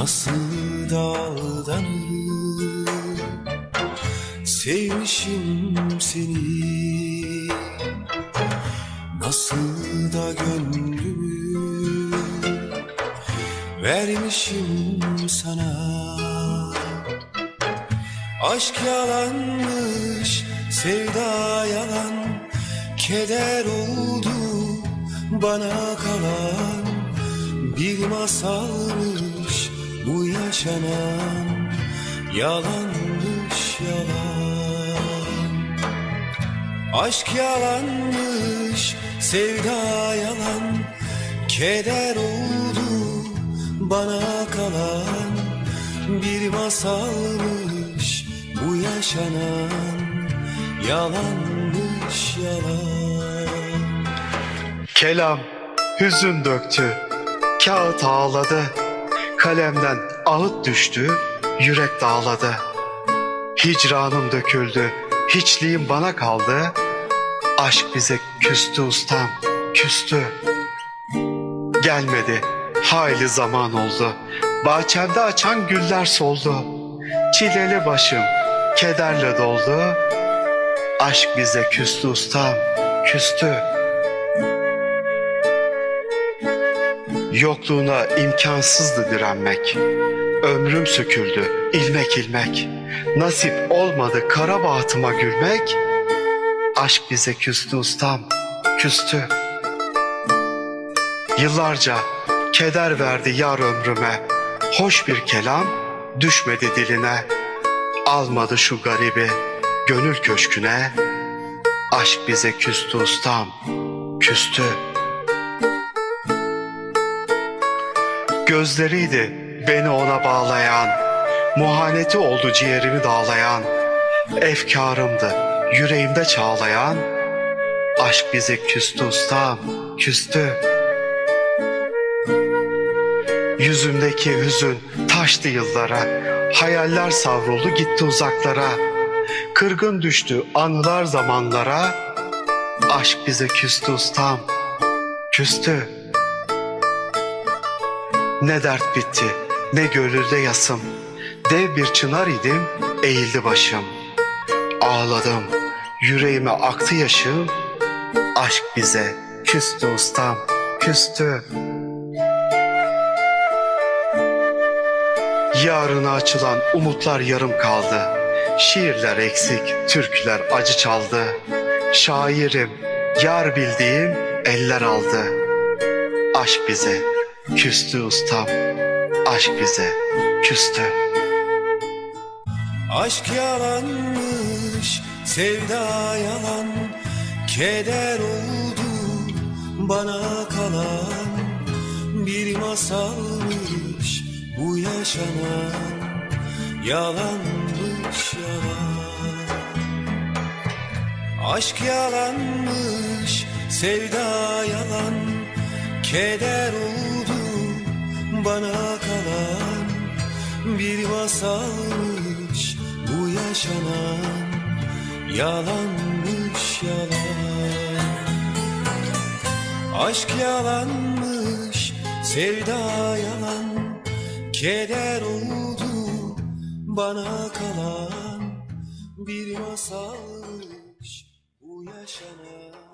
Nasıl dağdanır? Sevmişim seni. Nasıl da gönlümü Vermişim sana. Aşk yalanmış, sevda yalan. Keder oldu bana kalan. Bir masalmış bu yaşanan Yalanmış yalan. Aşk yalanmış, sevda yalan. Keder oldu bana kalan. Bir masalmış bu yaşanan Yalanmış yalan. Kelam hüzün döktü, kağıt ağladı, kalemden ağıt düştü, yürek dağladı. Hicranım döküldü, hiçliğim bana kaldı, aşk bize küstü ustam, küstü. Gelmedi, hayli zaman oldu, bahçemde açan güller soldu. Çileli başım kederle doldu, aşk bize küstü ustam, küstü. Yokluğuna imkansızdı direnmek. Ömrüm söküldü ilmek ilmek. Nasip olmadı kara bahatıma gülmek. Aşk bize küstü ustam, küstü. Yıllarca keder verdi yar ömrüme. Hoş bir kelam düşmedi diline. Almadı şu garibi gönül köşküne. Aşk bize küstü ustam, küstü. Gözleriydi beni ona bağlayan, muhaneti oldu ciğerimi dağlayan, efkarımdı yüreğimde çağlayan, aşk bize küstü ustam, küstü. Yüzümdeki hüzün taştı yıllara, hayaller savruldu gitti uzaklara, kırgın düştü anılar zamanlara, aşk bize küstü ustam, küstü. Ne dert bitti, ne gönülde yasım. Dev bir çınar idim, eğildi başım. Ağladım, yüreğime aktı yaşım. Aşk bize küstü ustam, küstü. Yarına açılan umutlar yarım kaldı. Şiirler eksik, türküler acı çaldı. Şairim, yar bildiğim eller aldı. Aşk bize küstü ustam, aşk bize küstü. Aşk yalanmış, sevda yalan Keder oldu bana kalan Bir masalmış bu yaşanan Yalanmış yalan Aşk yalanmış, sevda yalan Keder oldu bana kalan Bir masalmış bu yaşanan Yalanmış yalan. Aşk yalanmış, sevda yalan Keder oldu bana kalan Bir masalmış bu yaşanan